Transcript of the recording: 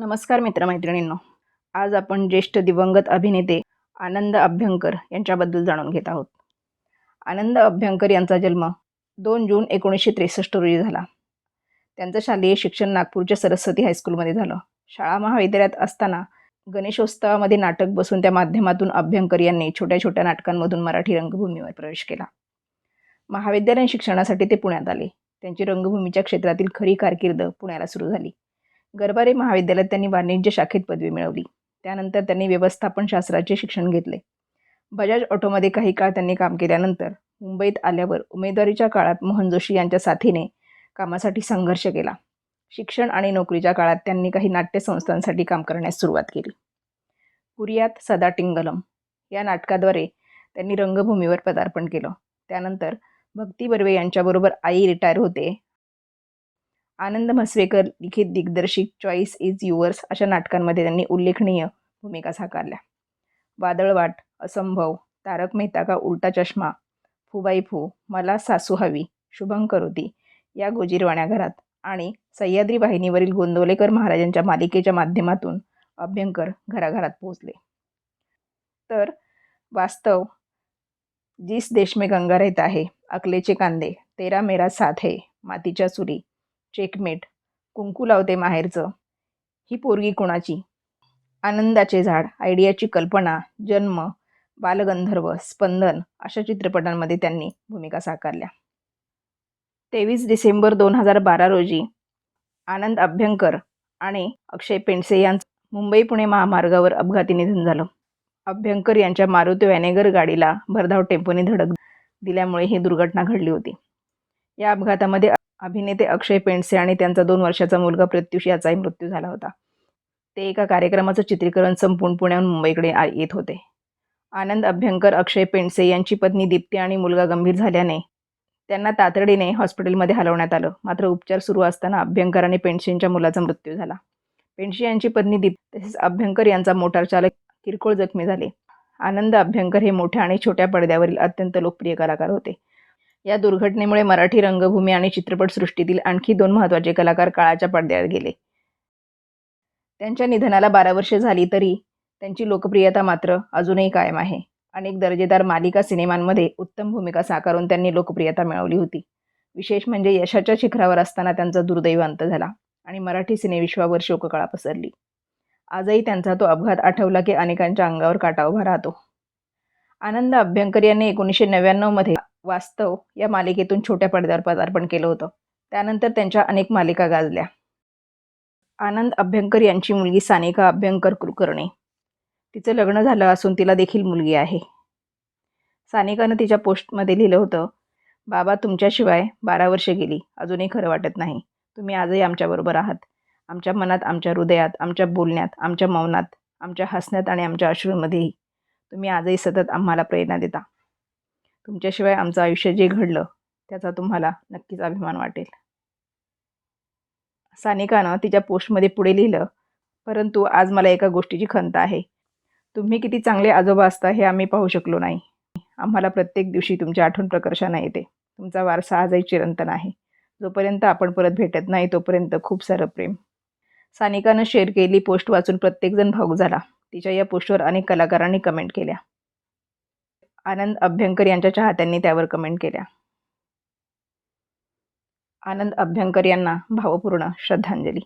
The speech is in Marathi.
नमस्कार मित्रमैत्रिणींनो. आज आपण ज्येष्ठ दिवंगत अभिनेते आनंद अभ्यंकर यांच्याबद्दल जाणून घेत आहोत. आनंद अभ्यंकर यांचा जन्म दोन जून एकोणीसशे त्रेसष्ट रोजी झाला. त्यांचं शालेय शिक्षण नागपूरच्या सरस्वती हायस्कूलमध्ये झालं. शाळा महाविद्यालयात असताना गणेशोत्सवामध्ये नाटक बसून त्या माध्यमातून अभ्यंकर यांनी छोट्या छोट्या नाटकांमधून मराठी रंगभूमीवर प्रवेश केला. महाविद्यालयीन शिक्षणासाठी ते पुण्यात आले. त्यांची रंगभूमीच्या क्षेत्रातील खरी कारकीर्द पुण्याला सुरू झाली. गरबारे महाविद्यालयात त्यांनी वाणिज्य शाखेत पदवी मिळवली. त्यानंतर त्यांनी व्यवस्थापन शास्त्राचे शिक्षण घेतले. बजाज ऑटोमध्ये काही काळ त्यांनी काम केल्यानंतर मुंबईत आल्यावर उमेदवारीच्या काळात मोहन जोशी यांच्या साथीने कामासाठी संघर्ष केला. शिक्षण आणि नोकरीच्या काळात त्यांनी काही नाट्यसंस्थांसाठी काम करण्यास सुरुवात केली. कुरियात सदा टिंगलम या नाटकाद्वारे त्यांनी रंगभूमीवर पदार्पण केलं. त्यानंतर भक्ती बर्वे यांच्याबरोबर आई रिटायर होते. आनंद म्हस्वेकर लिखित दिग्दर्शित चॉईस इज युअर्स अशा नाटकांमध्ये त्यांनी उल्लेखनीय भूमिका साकारल्या. वादळवाट असंभव तारक मेहता का उलटा चष्मा फुबाई फू मला सासू हवी शुभंकरोती या गोजीरवाण्या घरात आणि सह्याद्री वाहिनीवरील गोंदवलेकर महाराजांच्या मालिकेच्या माध्यमातून अभ्यंकर घराघरात पोहोचले. तर वास्तव जिस देश में गंगा रहता है अकलेचे कांदे तेरा मेरा साथ है मातीच्या सुरी चेकमेट कुंकू लावते माहेरचं. ही पोरगी कोणाची? आनंदाचे झाड आयडियाची कल्पना जन्म बालगंधर्व स्पंदन अशा चित्रपटांमध्ये त्यांनी भूमिका साकारल्या. तेवीस डिसेंबर दोन हजार बारा रोजी आनंद अभ्यंकर आणि अक्षय पेंडसे यांचं मुंबई पुणे महामार्गावर अपघाती निधन झालं. अभ्यंकर यांच्या मारुती वॅनेगर गाडीला भरधाव टेम्पोने धडक दिल्यामुळे ही दुर्घटना घडली होती. या अपघातामध्ये अभिनेते अक्षय पेंडसे आणि त्यांचा दोन वर्षाचा मुलगा प्रत्युष याचाही मृत्यू झाला होता. ते एका कार्यक्रमाचं चित्रीकरण संपून पुण्याहून मुंबईकडे येत होते. आनंद अभ्यंकर अक्षय पेंडसे यांची पत्नी दीप्ती आणि मुलगा गंभीर झाल्याने त्यांना तातडीने हॉस्पिटलमध्ये हलवण्यात आलं. मात्र उपचार सुरू असताना अभ्यंकर आणि पेंडसेंच्या मुलाचा मृत्यू झाला. पेंडशे यांची पत्नी दीप तसेच अभ्यंकर यांचा मोटार चालक किरकोळ जखमी झाले. आनंद अभ्यंकर हे मोठ्या आणि छोट्या पडद्यावरील अत्यंत लोकप्रिय कलाकार होते. या दुर्घटनेमुळे मराठी रंगभूमी आणि चित्रपटसृष्टीतील आणखी दोन महत्त्वाचे कलाकार काळाच्या पडद्यावर गेले. त्यांच्या निधनाला बारा वर्षे झाली तरी त्यांची लोकप्रियता मात्र अजूनही कायम आहे. अनेक दर्जेदार मालिका सिनेमांमध्ये उत्तम भूमिका साकारून त्यांनी लोकप्रियता मिळवली होती. विशेष म्हणजे यशाच्या शिखरावर असताना त्यांचा दुर्दैव अंत झाला आणि मराठी सिनेविश्वावर शोककळा पसरली. आजही त्यांचा तो अपघात आठवला की अनेकांच्या अंगावर काटा उभा राहतो. आनंद अभ्यंकर यांनी एकोणीसशे नव्याण्णवमध्ये वास्तव या मालिकेतून छोट्या पडद्यावर पदार्पण केलं होतं. त्यानंतर त्यांच्या अनेक मालिका गाजल्या. आनंद अभ्यंकर यांची मुलगी सानिका अभ्यंकर कुलकर्णी. तिचं लग्न झालं असून तिला देखील मुलगी आहे. सानिकानं तिच्या पोस्टमध्ये लिहिलं होतं बाबा तुमच्याशिवाय बारा वर्षे गेली. अजूनही खरं वाटत नाही. तुम्ही आजही आमच्याबरोबर आहात. आमच्या मनात आमच्या हृदयात आमच्या बोलण्यात आमच्या मौनात आमच्या हसण्यात आणि आमच्या अश्रूंमध्येही तुम्ही आजही सतत आम्हाला प्रेरणा देता. तुमच्याशिवाय आमचं आयुष्य जे घडलं त्याचा तुम्हाला नक्कीच अभिमान वाटेल. सानिकानं तिच्या पोस्टमध्ये पुढे लिहिलं परंतु आज मला एका गोष्टीची खंत आहे. तुम्ही किती चांगले आजोबा असता हे आम्ही पाहू शकलो नाही. आम्हाला प्रत्येक दिवशी तुमची आठवण प्रकर्षानं येते. तुमचा वारसा आजही चिरंतन आहे. जोपर्यंत आपण परत भेटत नाही तोपर्यंत खूप सारं प्रेम. सानिकानं शेअर केली पोस्ट वाचून प्रत्येकजण भाऊक झाला. तिच्या या पोस्टवर अनेक कलाकारांनी कमेंट केल्या. आनंद अभ्यंकर यांच्या चाहत्यांनी त्यावर कमेंट केल्या. आनंद अभ्यंकर यांना भावपूर्ण श्रद्धांजली.